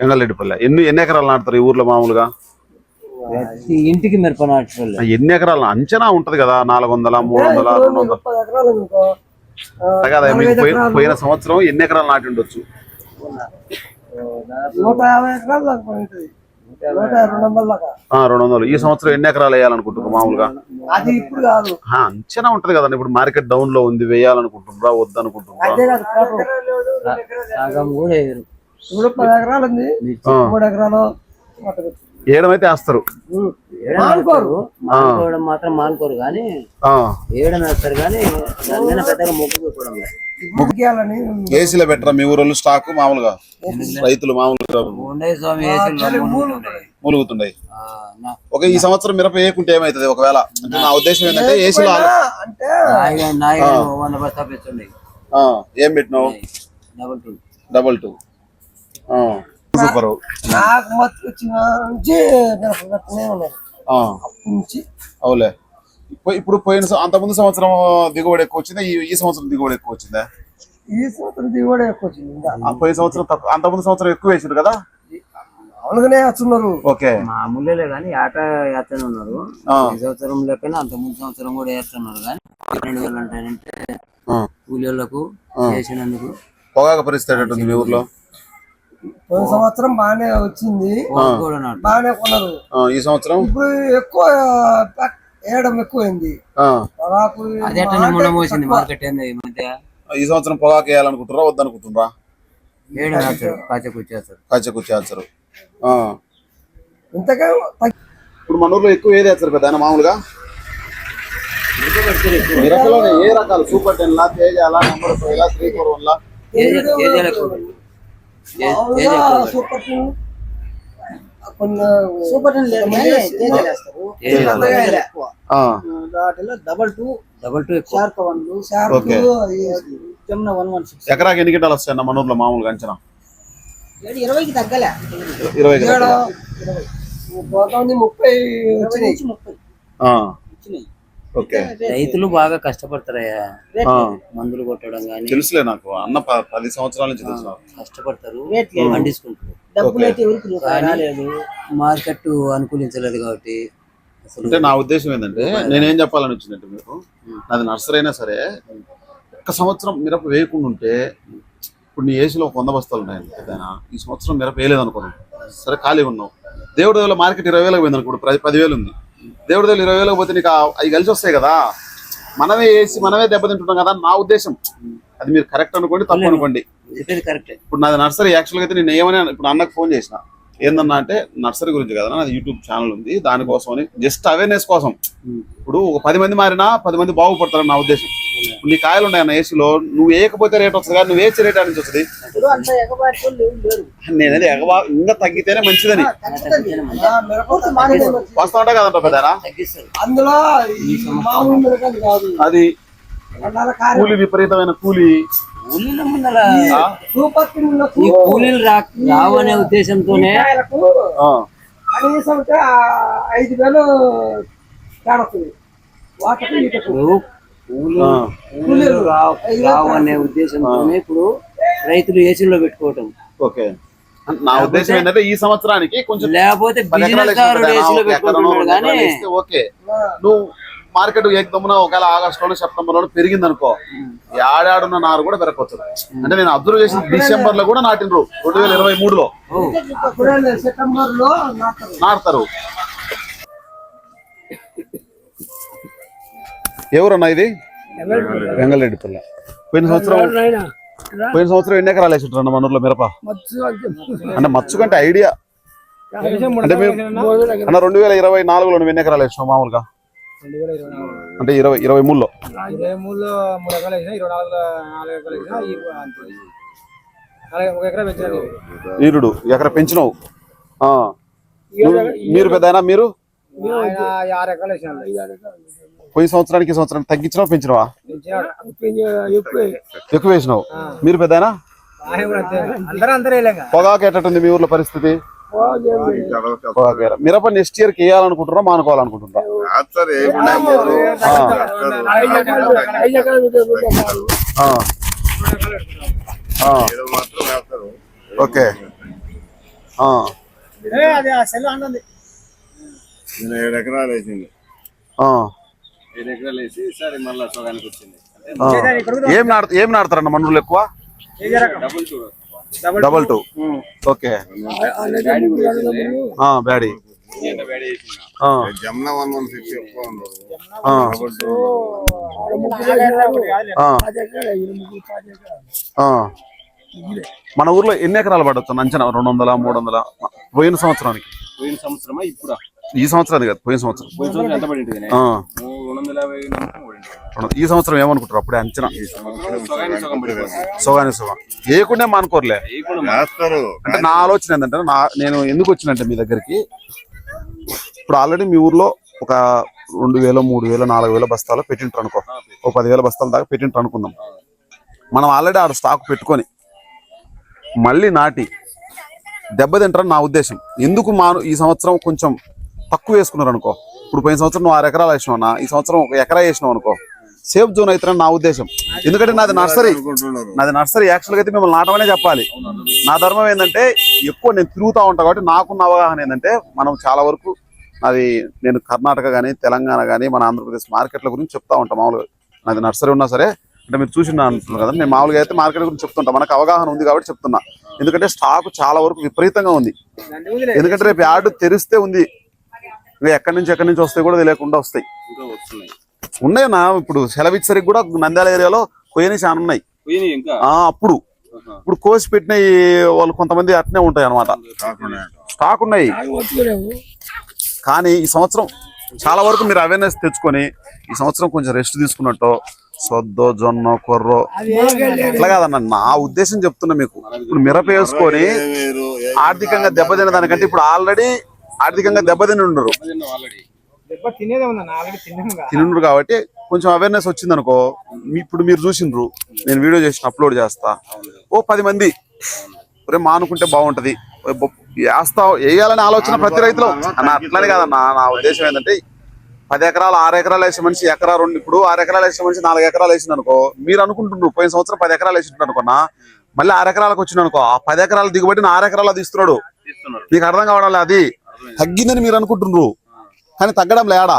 ఎంగళరెడ్డిపల్లె ఎన్ని ఎన్ని ఎకరాలు నాటుతారు ఈ ఊర్లో మామూలుగా? ఇంటికి మిరప నాటుకోలే ఎన్ని ఎకరాలు? అంచనా ఉంటది కదా నాలుగు వందల మూడు వందల రెండు వందల కదా పోయిన సంవత్సరం ఎన్ని ఎకరాలు నాటి ఉండొచ్చు? రెండు వందల ఈ సంవత్సరం ఎన్ని ఎకరాలు వేయాలనుకుంటున్నారు మామూలుగా? అది ఇప్పుడు కాదు. ఆ, అంచనా ఉంటది కదండి. ఇప్పుడు మార్కెట్ డౌన్లో ఉంది వేయాలనుకుంటున్నారా వద్దనుకుంటున్నారా? ఇప్పుడు పది ఎకరాలు ఉంది. మూడు ఎకరాలు. ఏడమైతే వేస్తారు. మానుకోరు. మానుకోవడం మాత్రం మానుకోరు కానీ ఆ. ఏడ వేస్తారు కానీ దాని మీద పెద్దగా పెట్టరా? మీ ఊరోళ్ళు స్టాక్ మామూలుగా? రైతులు మామూలుగా. మూలుగుతున్నాయి ఒక ఈ సంవత్సరం మిరప వేయకుంటే ఏమైతుంది ఒకవేళ? అంటే నా ఉద్దేశం ఏంటంటే ఏసీలో ఏం పెట్టినావు? Double two. Double two. Super. నాకు మత్తు వచ్చిన నుంచి మిరప పెట్టనే ఉన్నారు. అప్పటి నుంచి. అవులే. ఇప్పు- ఇప్పుడు పోయిన సం- అంతకుముందు సంవత్సరం దిగుబడి ఎక్కువ వచ్చిందా? ఈ సంవత్సరం దిగుబడి ఎక్కువ వచ్చిందా? ఈ సంవత్సరం దిగుబడి ఎక్కువ వచ్చింది? పోయిన సంవత్సరం తక్కువ అంతకుముందు సంవత్సరం ఎక్కువ వేసారు కదా? అవునుగానే వస్తున్నారు. ఓకే. మామూలే కానీ ఆట వేస్తూనే ఉన్నారు. ఈ సంవత్సరం లెక్కన అంత ముందు సంవత్సరం కూడా వేస్తున్నారు కానీ రెండు వేలు అంటారంటే ఆ. కూలీలకు చేసినందుకు. పొగాకు పరిస్థితి మీ ఊర్లో? పోయిన సంవత్సరం బాగానే వచ్చింది. బాగానే కొన్నారు. ఆ, ఈ సంవత్సరం? ఇప్పుడు ఎక్కువ వేయడం ఎక్కువైంది. పొగాకు ఈ సంవత్సరం పొగాకు వేయాలనుకుంటున్నారా వద్దనుకుంటున్నారా? ఏడు నాటారు కాచకు వచ్చేస్తారు కచ్చకుచ్చేస్తారు ఇంతకే తగ్గి- ఇప్పుడు మన ఊర్లో ఎక్కువ ఏది వేస్తారు పెద్ద మామూలుగా? ఏ రకాలు? సూపర్ టెన్ లా తేజాలా నెంబర్ ఫైవ్ లా త్రీ ఫోర్ వన్ లా సూపర్ టెన్ కొన్ని సూపర్ టెన్ ఆ, వాటిలో double two double two sharp one sharp okay. Jamuna one one six. ఎకరాకి ఎన్ని గింటలు వస్తాయన్న మన ఊర్లో మామూలుగా అంచనా? ఇరవైకి తగ్గలే. ఇరవై. ముప్పై వచ్చినాయి. ముప్పై. రైతులు బాగా కష్టపడతారయ్యా. మందులు కొట్టడం కానీ తెలుసులే నాకు. అన్న ప- పది సంవత్సరాల నుంచి తెలుసు. కష్టపడతారు. పండించుకుంటారు. మార్కెట్ అనుకూలించలేదు కాబట్టి అసలు అంటే నా ఉద్దేశం ఏంటంటే నేనేం చెప్పాలని వచ్చిందంటే మీకు నాది నర్సరీ అయినా సరే ఒక్క సంవత్సరం మిరప వేయకుండా ఉంటే ఇప్పుడు నీ ఏసీలో ఒక వంద బస్తాలు ఉన్నాయండి ఏదైనా ఈ సంవత్సరం మిరప వేయలేదు అనుకున్నాం సరే ఖాళీ ఉన్నావు. దేవుడి దేవుల మార్కెట్ ఇరవై వేలకు పోయింది అనుకోండి పది పదివేలు ఉంది. దేవుడి దేవులు ఇరవై వేలకు పోతే నీకు అవి కలిసి వస్తాయి కదా. మనమే వేసి మనమే దెబ్బతింటున్నాం కదా నా ఉద్దేశం. అది మీరు కరెక్ట్ అనుకోండి తప్పు అనుకోండి. ఇప్పుడు నాది నర్సరీ యాక్చువల్గా అయితే నేను ఏమని ఇప్పుడు అన్నకు ఫోన్ చేసిన. ఏందన్నా అంటే నర్సరీ గురించి కదా నాది యూట్యూబ్ ఛానల్ ఉంది దానికోసం అని జస్ట్ అవేర్నెస్ కోసం. ఇప్పుడు ఒక పది మంది మారినా పది మంది బాగుపడతారని నా ఉద్దేశం. నీ కాయలు ఉన్నాయి అన్న ఏసీలో నువ్వు వేయకపోతే రేట్ వస్తుంది కానీ నువ్వు వేసే రేట్ నుంచి వస్తుంది. అంత ఎగబాటి వాళ్ళు లేరు. నేనది ఎగవా ఇంకా తగ్గితేనే మంచిదని. వస్తా ఉంటా కదంట పెద్దనా? అది కూలీ విపరీతమైన కూలీ. కూలీల రావు అనే ఉద్దేశంతోనే కనీసం ఐదు వేలు వాటికి కూలీలు రావు అనే ఉద్దేశంతోనే ఇప్పుడు రైతులు ఏసీలో పెట్టుకోవటం. ఓకే. నా ఉద్దేశం ఏంటంటే ఈ సంవత్సరానికి కొంచెం లేకపోతే ఓకే. నువ్వు మార్కెట్ ఏకదమ్మున ఒకవేళ ఆగస్ట్లోనే సెప్టెంబర్లోనే పెరిగింది అనుకో ఏడాడున్న నారు కూడా పెరగవచ్చు అంటే నేను అబ్జర్వ్ చేసిన డిసెంబర్లో కూడా నాటినరు రెండు వేల ఇరవై మూడులో. నాటుతారు. ఎవరన్నా ఇది? వెంగళరెడ్డిపల్లి పోయిన సంవత్సరం పోయిన సంవత్సరం ఎన్ని ఎకరాలు వేసింటారు మన ఊర్లో మిరప? అంటే మచ్చు కంటే ఐడియా. అంటే మీరు అన్న రెండు వేల ఇరవై నాలుగులో నువ్వు ఎన్ని ఎకరాలు వేసినావు మామూలుగా? అంటే ఇరవై ఇరవై మూడులో. ఇరవై మూడులో మూడు ఎకరాలు వేసినా ఇరవై నాలుగులో నాలుగు ఎకరాలు వేసినా ఈ అంతే. అలాగే ఒక ఎకరా పెంచినావు. మీరు పెద్ద మీరు? పోయిన సంవత్సరానికి ఈ సంవత్సరానికి తగ్గించినావు పెంచినావా? ఎక్కువ. వేసినావు. మీరు పెద్ద ఆయన కూడా అంతే. అందరూ అందరూ వేయలేక పొగాకు ఎట్టుంది మీ ఊర్లో పరిస్థితి. మిరప నెక్స్ట్ ఇయర్కి ఆ. ఆ. ఓకే ఆ, ఏ, అది ఆ సెల్ అంటుంది నేను ఏడు ఎకరాలు వేసింది. ఆ, ఏడు ఎకరాలు వేసి సరే మళ్ళీ సగానికి వచ్చింది. ఏం నాడు ఏం నాడతారన్న ఎక్కువ? డబుల్ చూడు డబల్ టూ. ఓకే. ఆ, బ్యాడీ జమున వన్ వన్ ఎక్కువ. మన ఊర్లో ఎన్ని ఎకరాలు పడవచ్చు అంచనా రెండు వందల మూడు వందల? పోయిన సంవత్సరానికి. పోయిన సంవత్సరమా ఇప్పుడు? ఈ సంవత్సరానికి కాదు పోయిన సంవత్సరం. పోయిన సంవత్సరం ఎంత పడి ఉంటుంది ఆ, రెండు వందల యాభై నమ్మకం పడి ఉంటుంది. ఈ సంవత్సరం ఏమనుకుంటారు? అప్పుడే అంచనా. సంవత్సరం సోగాని సోగా ఏకుండే మానుకోర్లే. అంటే నా ఆలోచన ఏంటంటే నా నేను ఎందుకు వచ్చినంటే మీ దగ్గరికి? ఇప్పుడు ఆల్రెడీ మీ ఊర్లో ఒక రెండు వేలు మూడు వేలు నాలుగు వేల బస్తాలు పెట్టింటారు అనుకో ఓ పదివేల బస్తాల దాకా పెట్టింటారు అనుకుందాం మనం ఆల్రెడీ ఆడ స్టాక్ పెట్టుకొని మళ్ళీ నాటి దెబ్బతింటారని నా ఉద్దేశం. ఎందుకు మాను ఈ సంవత్సరం కొంచెం తక్కువ వేసుకున్నారు అనుకో ఇప్పుడు పోయిన సంవత్సరం నువ్వు ఆరు ఎకరాలు వేసినావు అన్న ఈ సంవత్సరం ఒక ఎకరా వేసినావు అనుకో. సేఫ్ జోన్ అవుతారని నా ఉద్దేశం. ఎందుకంటే నాది నర్సరీ. నాది నర్సరీ. యాక్చువల్గా అయితే మిమ్మల్ని నాటమనే చెప్పాలి. నా ధర్మం ఏంటంటే ఎక్కువ నేను తిరుగుతూ ఉంటాను కాబట్టి నాకున్న అవగాహన ఏంటంటే మనం చాలా వరకు నాది నేను కర్ణాటక కానీ తెలంగాణ కానీ మన ఆంధ్రప్రదేశ్ మార్కెట్ల గురించి చెప్తా ఉంటాం మామూలుగా. నాది నర్సరీ ఉన్నా సరే అంటే మీరు చూసిన అంటున్నారు కదా నేను మామూలుగా అయితే మార్కెట్ గురించి చెప్తుంటా. మనకు అవగాహన ఉంది కాబట్టి చెప్తున్నా. ఎందుకంటే స్టాక్ చాలా వరకు విపరీతంగా ఉంది. ఎందుకంటే రేపు యాడ్ తెరిస్తే ఉంది. ఇవి ఎక్కడి నుంచి ఎక్కడి నుంచి వస్తాయి కూడా తెలియకుండా వస్తాయి. ఇంకా వస్తున్నాయి. ఉన్నాయి నా ఇప్పుడు సెలవిచ్చరికి కూడా నంద్యాల ఏరియాలో కొయ్యని చాలా ఉన్నాయి. అప్పుడు. ఇప్పుడు కోసి పెట్టిన వాళ్ళు కొంతమంది అట్నే ఉంటాయి అనమాట స్టాక్ ఉన్నాయి. కానీ ఈ సంవత్సరం చాలా వరకు మీరు అవేర్నెస్ తెచ్చుకొని ఈ సంవత్సరం కొంచెం రెస్ట్ తీసుకున్నట్టు సొద్దో జొన్న కొర్రో అట్లా కాదన్న నా ఉద్దేశం చెప్తున్నా మీకు. ఇప్పుడు మిరప వేసుకొని ఆర్థికంగా దెబ్బతిన దానికంటే ఇప్పుడు ఆల్రెడీ ఆర్థికంగా దెబ్బతిని ఉండరు తినుండ్రు కాబట్టి కొంచెం అవేర్నెస్ వచ్చింది అనుకో ఇప్పుడు మీరు చూసిండ్రు నేను వీడియో చేసిన అప్లోడ్ చేస్తా. ఓ పది మంది. ఒరే మానుకుంటే బాగుంటది. వేస్తా వేయాలనే ఆలోచన ప్రతి రైతులో. అన్న అట్లనే కాదన్న నా ఉద్దేశం ఏంటంటే పది ఎకరాలు ఆరు ఎకరాలు వేసే మనిషి ఎకరా రెండు ఇప్పుడు ఆరు ఎకరాలు వేసే మనిషి నాలుగు ఎకరాలు వేసింది అనుకో మీరు అనుకుంటున్నారు పోయిన సంవత్సరం పది ఎకరాలు వేసింటారు అనుకున్నా మళ్ళీ ఆరు ఎకరాలకు వచ్చింది అనుకో ఆ పది ఎకరాల దిగుబడిని ఆరు ఎకరాలు తీస్తున్నాడు. మీకు అర్థం కావడం లేదు అది. తగ్గిందని మీరు అనుకుంటున్నారు. కానీ తగ్గడం లేడా?